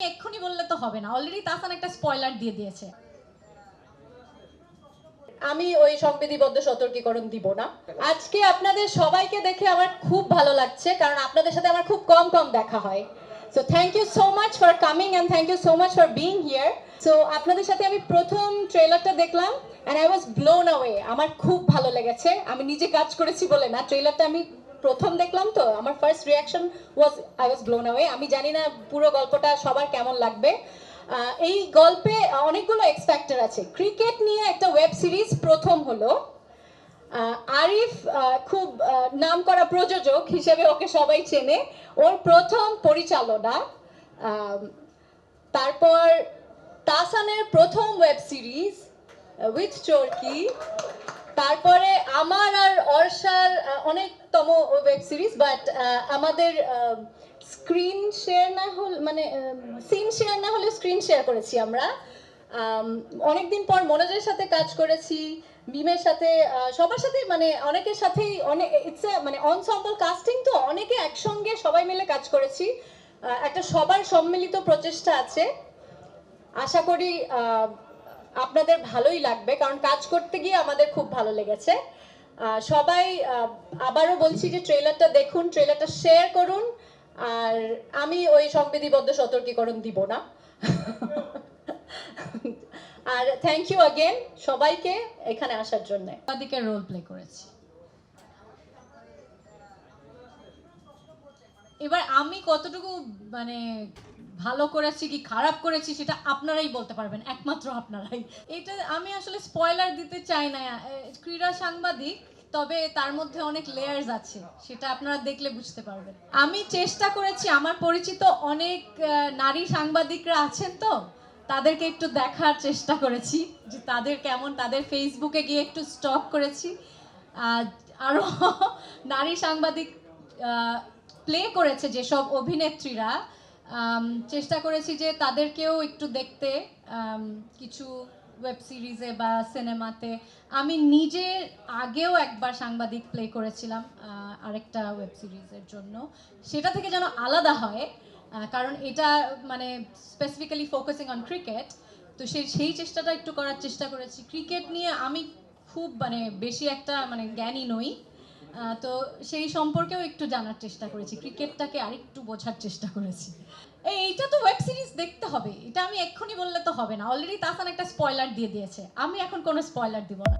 এক্ষুনি বললে তো হবে না। অলরেডি তাসান একটা স্পয়লার দিয়ে দিয়েছে। আমি ওই সংবিধিবদ্ধ সতর্কীকরণ দিব না। আজকে আপনাদের সবাইকে দেখে আমার খুব ভালো লাগছে, কারণ আপনাদের সাথে আমার খুব কম কম দেখা হয়। So thank you so much for coming and thank you so much for being here so আপনাদের সাথে আমি প্রথম ট্রেলারটা দেখলাম and I was blown away আমার খুব ভালো লেগেছে। আমি নিজে কাজ করেছি বলে না। ট্রেলারটা আমি প্রথম দেখলাম তো আমার first reaction was I was blown away আমি জানি না পুরো গল্পটা সবার কেমন লাগবে। এই গল্পে অনেকগুলো এক্সফ্যাক্টর আছে। ক্রিকেট নিয়ে একটা ওয়েব সিরিজ প্রথম হলো। আরিফ খুব নাম করা প্রযোজক হিসেবে ওকে সবাই চেনে। ওর প্রথম পরিচালনা তারপর তাসানের প্রথম ওয়েব সিরিজ উইথ চরকি তারপরে আমার আর অর্ষার আহ, অনেকতম ওয়েব সিরিজ বাট আমাদের স্ক্রিন শেয়ার না হল মানে সিন শেয়ার না হলে স্ক্রিন শেয়ার করেছি আমরা। আম, অনেকদিন পর মনোজের সাথে কাজ করেছি মিমের সাথে সবার সাথে মানে অনেকের সাথেই অনেক ইটস মানে অনসম্বল কাস্টিং তো অনেকে একসঙ্গে সবাই মিলে কাজ করেছি। একটা সবার সম্মিলিত প্রচেষ্টা আছে। আশা করি আপনাদের ভালোই লাগবে কারণ কাজ করতে গিয়ে আমাদের খুব ভালো লেগেছে। সবাই আবারও বলছি যে ট্রেলারটা দেখুন, ট্রেলারটা শেয়ার করুন, আর আমি ওই সংবিধিবদ্ধ সতর্কীকরণ দিব না। আর থ্যাংক ইউ আগেন সবাইকে এখানে আসার জন্য। আমাদেরকে রোল প্লে করেছি। এবার আমি কতটুকু মানে ভালো করেছি কি খারাপ করেছি সেটা আপনারাই বলতে পারবেন একমাত্র আপনারাই। এটা আমি আসলে স্পয়লার দিতে চাই না। ক্রীড়া সাংবাদিক তবে তার মধ্যে অনেক লেয়ার্স আছে সেটা আপনারা দেখলে বুঝতে পারবেন। আমি চেষ্টা করেছি আমার পরিচিত অনেক নারী সাংবাদিকরা আছেন তো তাদেরকে একটু দেখার চেষ্টা করেছি যে তাদের কেমন তাদের ফেসবুকে গিয়ে একটু স্টক করেছি। আহ, আরও নারী সাংবাদিক প্লে করেছে যেসব অভিনেত্রীরা চেষ্টা করেছি যে তাদেরকেও একটু দেখতে কিছু ওয়েব সিরিজে বা সিনেমাতে আমি নিজে আগেও একবার সাংবাদিক প্লে করেছিলাম আরেকটা ওয়েব সিরিজের জন্য। সেটা থেকে যেন আলাদা হয় কারণ এটা মানে স্পেসিফিক্যালি ফোকাসিং অন ক্রিকেট তো সেই সেই চেষ্টাটা একটু করার চেষ্টা করেছি। ক্রিকেট নিয়ে আমি খুব মানে বেশি একটা মানে জ্ঞানী নই। তো সেই সম্পর্কেও একটু জানার চেষ্টা করেছি। ক্রিকেটটাকে আরেকটু বোঝার চেষ্টা করেছি। এইটা তো ওয়েব সিরিজ দেখতে হবে। এটা আমি এক্ষুনি বললে তো হবে না। অলরেডি তাসান একটা স্পয়লার দিয়ে দিয়েছে। আমি এখন কোনো স্পয়লার দিব না।